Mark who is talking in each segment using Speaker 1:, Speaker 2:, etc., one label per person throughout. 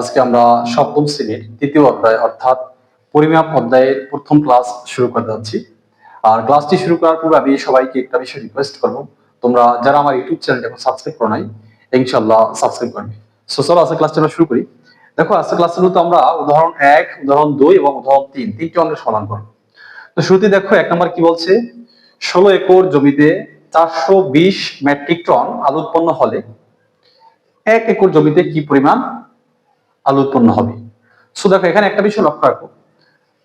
Speaker 1: আজকে আমরা সপ্তম শ্রেণির তৃতীয় অধ্যায়, অর্থাৎ পরিমাপ অধ্যায়ের প্রথম ক্লাস শুরু করতে যাচ্ছি। আর ক্লাসটি শুরু করার পূর্বে আমি সবাইকে একটা বিষয় রিকোয়েস্ট করব। তোমরা যারা আমার ইউটিউব চ্যানেলটা এখন সাবস্ক্রাইব করো নাই ইনশাল্লাহ সাবস্ক্রাইব করবে। সো চলো আজকে ক্লাসটা আমরা শুরু করি। দেখো আজকে ক্লাসের মধ্যে আমরা উদাহরণ এক, উদাহরণ দুই এবং উদাহরণ তিন, তিনটি অঙ্কের সমাধান করব। তো শুরুতে দেখো, এক নম্বর কি বলছে? ষোলো একর জমিতে চারশো বিশ মেট্রিক টন আলু উৎপন্ন হলে এক একর জমিতে কি পরিমাণ? আলু উৎপন্ন হবে। সো দেখো, এখানে একটা বিষয় লক্ষ্য রাখো।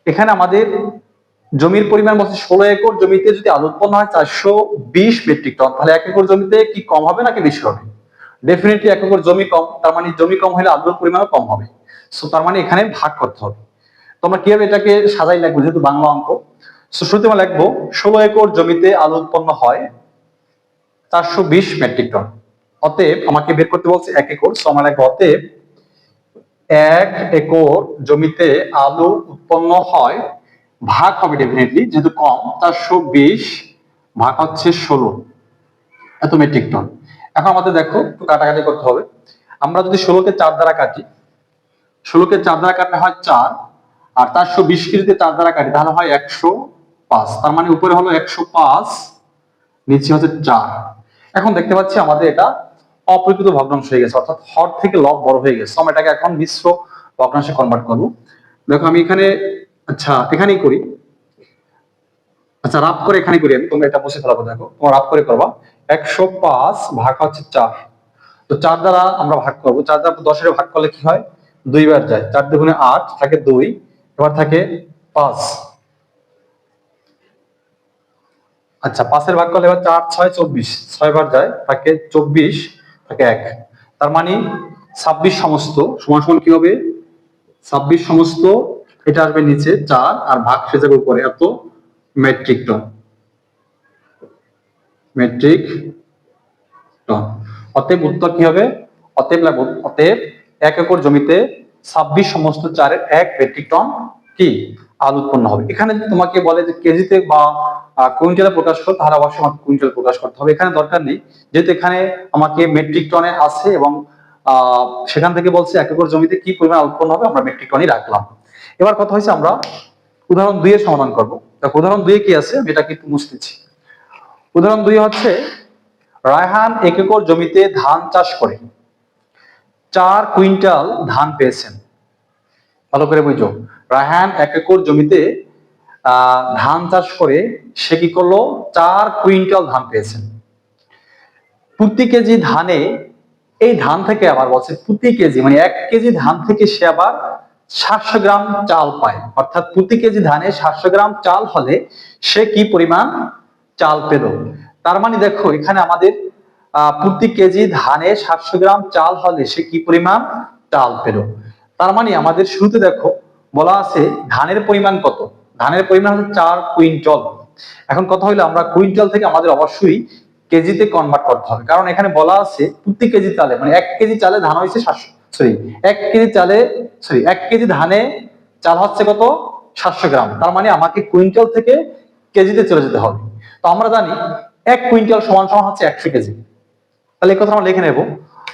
Speaker 1: এখানে আমাদের জমির পরিমাণ বলছে ষোলো একর, জমিতে যদি আলু উৎপন্ন হয় চারশো বিশ মেট্রিক টন তাহলে এক একর জমিতে কি কম হবে নাকি বেশি হবে? ডেফিনেটলি এক একর জমি কম, তার মানে জমি কম হলে আলুর পরিমাণও কম হবে। সো তার মানে এখানে ভাগ করতে হবে। তোমরা কীভাবে এটাকে সাজাই লাগবে যেহেতু বাংলা অঙ্ক? সো শুরুতে আমরা লিখব, ষোলো একর জমিতে আলু উৎপন্ন হয় চারশো বিশ মেট্রিক টন অতএব আমাকে বের করতে বলছে এক একর, সো আমরা লিখব অতএব এক একর জমিতে আলু উৎপন্ন হয়। ভাগ হবে ডেফিনেটলি যেহেতু কম চারশো বিশ ভাগ হচ্ছে ষোলো। এত মেট্রিক টন এখন আমাদের দেখো, একটু কাটাকাটি করতে হবে। আমরা যদি ষোলোকে চার দ্বারা কাটি, ষোলোকে চার দ্বারা কাটলে হয় চার, আর চারশো বিশ কেজিতে চার দ্বারা কাটি, তাহলে হয় একশো পাঁচ। তার মানে উপরে হলো একশো পাঁচ, নিচে হচ্ছে চার। এখন দেখতে পাচ্ছি আমাদের এটা অপ্রকৃত ভগ্নাংশ হয়ে গেছে, অর্থাৎ হর থেকে লব বড় হয়ে গেছে। আমরা এটাকে এখন মিশ্র ভগ্নাংশে কনভার্ট করব। দেখো আমি এখানে আচ্ছা এখানেই করি। আচ্ছা রাপ করে এখানে করি আমি, তোমরা এটা বসে ফেলাবো দেখো। তোমার রাপ করে করবা। একশো পাঁচ ভাগ হচ্ছে চার। তো চার দ্বারা আমরা ভাগ করব। চার দ্বারা দশের ভাগ করলে কি হয়? দুইবার যায়। চার দুগুণে আট থাকে দুই, এবার থাকে পাঁচ। আচ্ছা পাঁচের ভাগ করলে এবার চার, ছয়, চব্বিশ। ছয় বার যায়, থাকে চব্বিশ। থাকে এক। তার মানে ছাব্বিশ সমস্ত, সমান সমান কি হবে? ছাব্বিশ সমস্ত, এটা আসবে নিচে চার আর ভাগ সে যাবে উপরে এত মেট্রিক টন মেট্রিক টন অতএব উত্তর কি হবে? অতএব অতএব এক একর জমিতে ছাব্বিশ সমস্ত চারের এক মেট্রিক টন কি? আলু উৎপন্ন হবে। এখানে তোমাকে বলে যে কেজিতে বা কুইন্টালে প্রকাশ করো, তাহলে অবশ্যই আমাকে কুইন্টাল প্রকাশ করতে হবে। এখানে দরকার নেই, যেহেতু এখানে আমাকে মেট্রিক টনে আছে এবং সেখান থেকে বলছে এক একর জমিতে কি পরিমাণ উৎপন্ন হবে, আমরা মেট্রিক টনই রাখলাম। এবার কথা হয়েছে আমরা উদাহরণ দুই এর সমাধান করব। দেখো, উদাহরণ দুই কি আছে, আমি এটাকে একটু মুছতেছি। উদাহরণ দুই হচ্ছে, রায়হান এক একর জমিতে ধান চাষ করে। চার কুইন্টাল ধান পেয়েছেন। ভালো করে বুঝো। রায়হান এক একর জমিতে ধান চাষ করে সে কি করল? চার কুইন্টাল ধান পেয়েছেন প্রতি কেজি ধানে, এই ধান থেকে আবার বলছে প্রতি কেজি মানে এক কেজি ধান থেকে সে আবার সাতশো গ্রাম চাল পায়। অর্থাৎ প্রতি কেজি ধানে সাতশো গ্রাম চাল হলে সে কি পরিমাণ চাল পেল? তার মানে দেখো, এখানে আমাদের প্রতি কেজি ধানে সাতশো গ্রাম চাল হলে সে কি পরিমাণ চাল পেল? তার মানে আমাদের শুরুতে দেখো, বলা আছে ধানের পরিমাণ কত? ধানের পরিমাণ হচ্ছে চার কুইন্টাল। এখন কথা হলো, আমরা কুইন্টাল থেকে আমাদের অবশ্যই কেজিতে কনভার্ট করতে হবে। কারণ এখানে বলা আছে প্রতি কেজি চালে মানে এক কেজি চালে ধান হয়েছে সাতশো সরি এক কেজি চালে সরি এক কেজি ধানে চাল হচ্ছে কত? সাতশো গ্রাম। তার মানে আমাকে কুইন্টাল থেকে কেজিতে চলে যেতে হবে। তো আমরা জানি এক কুইন্টাল সমান সমান হচ্ছে একশো কেজি। তাহলে কথা আমরা লিখে নেব।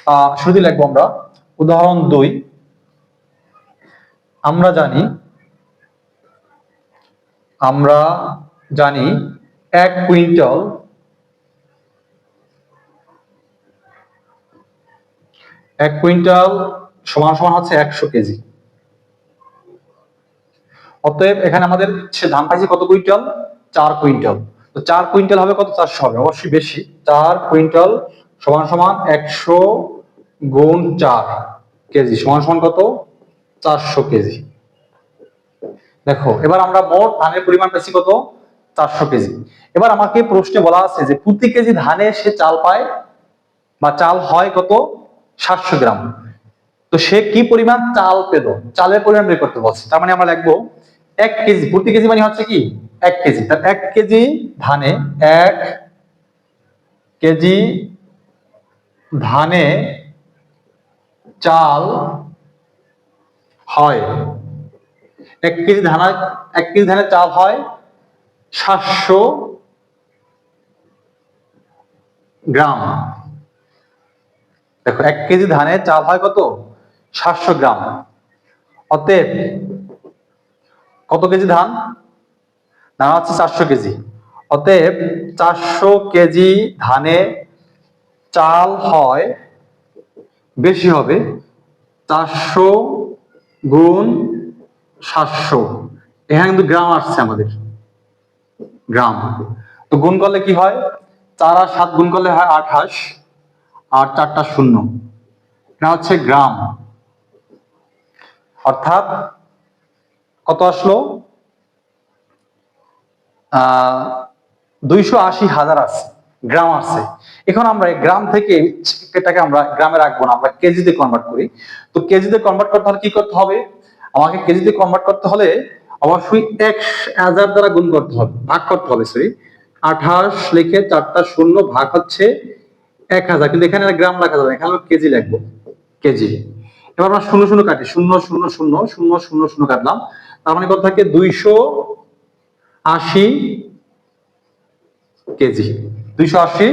Speaker 1: আহ শুরুতে লিখব আমরা। উদাহরণ দুই। আমরা জানি আমরা জানি এক কুইন্টাল এক কুইন্টাল সমান সমান হচ্ছে একশো কেজি। অতএব এখানে আমাদের ধান পাইছে কত কুইন্টাল? চার কুইন্টাল। তো চার কুইন্টাল হবে কত? চারশো হবে, অবশ্যই বেশি। চার কুইন্টাল সমান সমান একশো গুণ চার কেজি। সমান সমান কত? চারশো কেজি। দেখো, এবার আমরা মোট ধানের পরিমাণ পেয়েছি কত? চারশো কেজি। এবার আমাকে প্রশ্নে বলা আছে যে প্রতি কেজি ধানে সে চাল পায় বা চাল হয় কত? সাতশো গ্রাম। তো সে কি পরিমাণ চাল পেল? চালের পরিমাণ বের করতে বলছে। তার মানে আমরা লিখব এক কেজি। প্রতি কেজি মানে হচ্ছে কি? এক কেজি। তার এক কেজি ধানে, এক কেজি ধানে চাল হয়। এক কেজি ধানা, এক কেজি ধানের চাল হয় সাতশো গ্রাম। দেখো, এক কেজি ধানে চাল হয় কত? সাতশো গ্রাম। অতএব, কত কেজি ধান? ধান হচ্ছে চারশো কেজি। অতএব, চারশো কেজি ধানে চাল হয়, বেশি হবে, চারশো গুণ সাতশো। এখানে কিন্তু গ্রাম আসছে আমাদের। গ্রাম। তো গুণ করলে কি হয়? চার আর সাত গুণ করলে হয় আঠাশ, আর চারটা শূন্য। এটা হচ্ছে গ্রাম। অর্থাৎ কত আসলো? দুইশো আশি হাজার আছে। গ্রাম আছে এখন আমরা গ্রাম থেকে এটাকে আমরা গ্রামে রাখব না। আমরা কেজিতে কনভার্ট করি। তো কেজিতে কনভার্ট করতে হলে কি করতে হবে? আমাকে কেজিতে কনভার্ট করতে হলে অবশ্যই এক হাজার দ্বারা গুণ করতে হবে, ভাগ করতে হবে সরি আঠাশ লিখে চারটা শূন্য ভাগ হচ্ছে এক হাজার, কিন্তু এখানে গ্রাম লেখা যাবে এখানে কেজি লিখব, কেজি। এবার আমরা শূন্য শূন্য কাটি, শূন্য শূন্য শূন্য শূন্য শূন্য শূন্য কাটলাম। তার মানে কত থাকে? দুইশো আশি কেজি। দুইশো আশি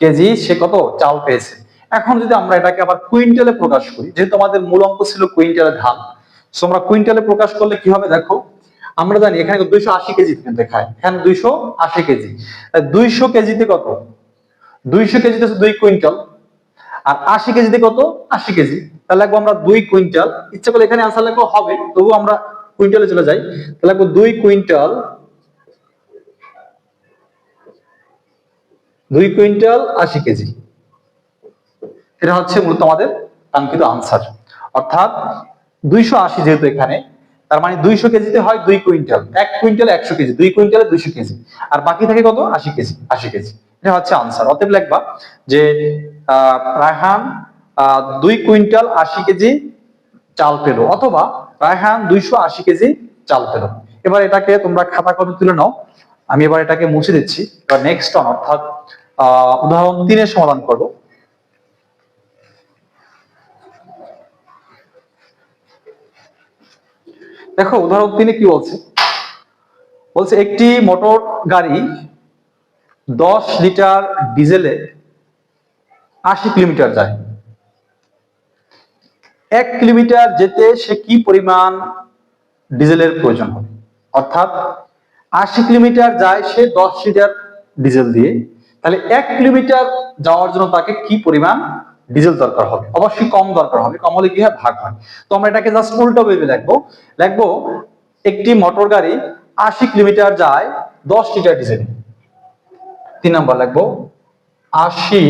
Speaker 1: কেজি সে কত? চাল পেয়েছে। এখন যদি আমরা এটাকে আবার কুইন্টালে প্রকাশ করি, যেহেতু আমাদের মূল অঙ্ক ছিল কুইন্টালে ধান তো আমরা কুইন্টালে প্রকাশ করলে কি হবে দেখো? আমরা জানি এখানে দুইশো আশি কেজি দেখায়। এখানে দুইশো আশি কেজি। দুইশো কেজিতে কত? দুইশো কেজিতে দুই কুইন্টাল। আর আশি কেজিতে কত? আশি কেজি। তাহলে লাগবো আমরা দুই কুইন্টাল। ইচ্ছা করলে এখানে আনসার লাগবো হবে তবু আমরা কুইন্টালে চলে যাই। তাহলে লাগবো দুই কুইন্টাল। দুই কুইন্টাল আশি কেজি। এটা হচ্ছে মূলত আমাদের কাঙ্ক্ষিত আনসার অর্থাৎ দুইশো আশি যেহেতু এখানে, তার মানে দুইশো কেজিতে হয় দুই কুইন্টাল। এক কুইন্টাল একশো কেজি, দুই কুইন্টালে দুইশো কেজি। আর বাকি থাকে কত? আশি কেজি আশি কেজি। এটা হচ্ছে আনসার। অতএব লিখবা যে রায়হান দুই কুইন্টাল আশি কেজি চাল পেল, অথবা রায়হান দুইশো আশি কেজি চাল পেল। এবার এটাকে তোমরা খাতা কলমে তুলে নাও। আমি এবার এটাকে মুছে দিচ্ছি। এবার নেক্সট অন অর্থাৎ উদাহরণ তিনের সমাধান করব। দেখো, উদাহরণ তিনে কি বলছে? বলছে, একটি মোটর গাড়ি দশ লিটার ডিজেলে আশি কিলোমিটার যায়। এক কিলোমিটার যেতে সে কি পরিমাণ ডিজেলের প্রয়োজন হবে? অর্থাৎ, আশি কিলোমিটার যায় সে দশ লিটার ডিজেল দিয়ে। তাহলে এক কিলোমিটার যাওয়ার জন্য তাকে কি পরিমাণ ডিজেল দরকার হবে। অবশ্যই কম দরকার হবে, কম হলে কি হয়? ভাগ হয়। তো আমরা এটাকে জাস্ট উল্টো ভেবে লিখব লিখব একটি মোটর গাড়ি আশি কিলোমিটার যায় দশ লিটার ডিজেল তিন নম্বর লিখব আশি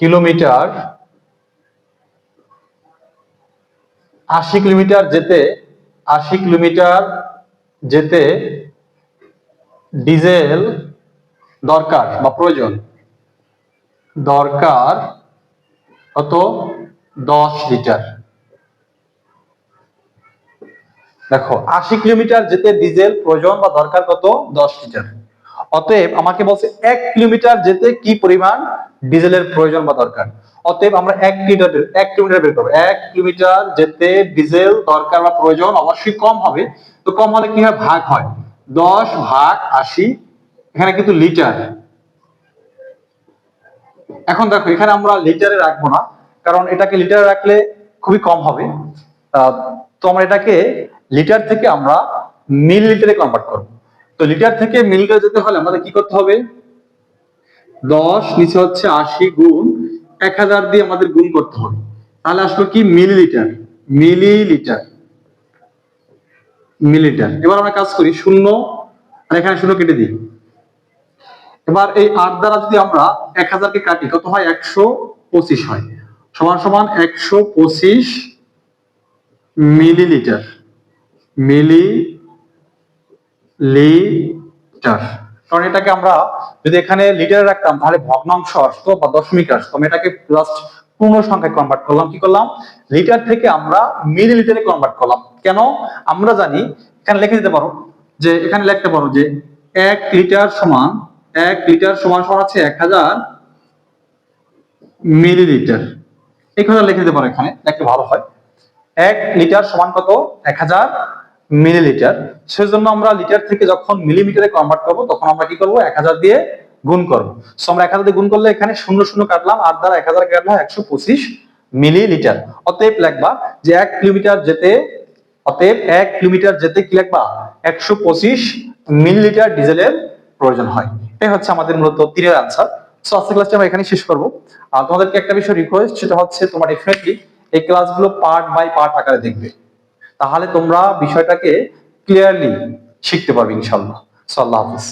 Speaker 1: কিলোমিটার আশি কিলোমিটার যেতে, আশি কিলোমিটার যেতে ডিজেল দরকার বা প্রয়োজন। দরকার কত? দশ লিটার। দেখো, আশি কিলোমিটার যেতে ডিজেল প্রয়োজন বা দরকার কত? দশ লিটার। অতএব আমাকে বলছে এক কিলোমিটার যেতে কি পরিমাণ ডিজেলের প্রয়োজন বা দরকার? অতএব আমরা এক লিটার এক কিলোমিটার বের করব। এক কিলোমিটার যেতে ডিজেল দরকার বা প্রয়োজন অবশ্যই কম হবে। তো কম হলে কি হয়? ভাগ হয়। দশ ভাগ আশি, এখানে কিন্তু লিটার। এখন দেখো, এখানে আমরা লিটারে রাখব না, কারণ এটাকে লিটারে রাখলে খুবই কম হবে। তো আমরা এটাকে লিটার থেকে আমরা মিলিলিটারে কনভার্ট করব। তো লিটার থেকে মিলিলিটার যেতে হলে আমাদের কি করতে হবে? দশ নিচে হচ্ছে আশি গুণ, এক হাজার দিয়ে আমাদের গুণ করতে হবে। তাহলে আসলো কি? মিলিলিটার মিলিলিটার মিলিটার এবার আমরা কাজ করি শূন্য, আর এখানে শূন্য কেটে দিই। এবার এই আট দ্বারা যদি আমরা এক হাজারকে কাটি, কত হয়? একশো পঁচিশ হয়। সমান সমান একশো পঁচিশ মিলিলিটার। মিলি লিটার কারণ এটাকে আমরা যদি এখানে লিটারে রাখতাম, তাহলে ভগ্নাংশ আসতো বা দশমিক আসতো। আমি এটাকে জাস্ট পূর্ণ সংখ্যায় কনভার্ট করলাম। কি করলাম? লিটার থেকে আমরা মিলি লিটারে কনভার্ট করলাম। কেন? আমরা জানি, এখানে লিখে দিতে পারো, যে এখানে লিখতে পারো যে এক লিটার সমান এক লিটার সমান সমান আছে এক হাজার মিলিলিটার। লিখে দিতে পারো এখানে লিখতে ভালো হয়। এক লিটার সমান কত? এক হাজার মিলিলিটার। সেজন্য আমরা লিটার থেকে যখন মিলিমিটারে কনভার্ট করব, তখন আমরা কি করব? এক হাজার দিয়ে গুণ করব। আমরা এক হাজার দিয়ে গুণ করলে এখানে শূন্য শূন্য কাটলাম, আর দ্বারা এক হাজার কাটলাম একশো পঁচিশ মিলিলিটার। অতএব লিখবা যে এক কিলোমিটার যেতে, অতএব এক কিলোমিটার যেতে কি লিখবা? একশো পঁচিশ মিলিলিটার ডিজেলের প্রয়োজন হয়। এই হচ্ছে আমাদের মূলত তিনের আনসার সো আজকে ক্লাসটা আমরা এখানেই শেষ করব। আর তোমাদেরকে একটা বিষয় রিকোয়েস্ট সেটা হচ্ছে তোমার ডেফিনেটলি এই ক্লাসগুলো পার্ট বাই পার্ট আকারে দেখবে। তাহলে তোমরা বিষয়টাকে ক্লিয়ারলি শিখতে পারবে ইনশাল্লাহ সো আল্লাহ হাফিজ।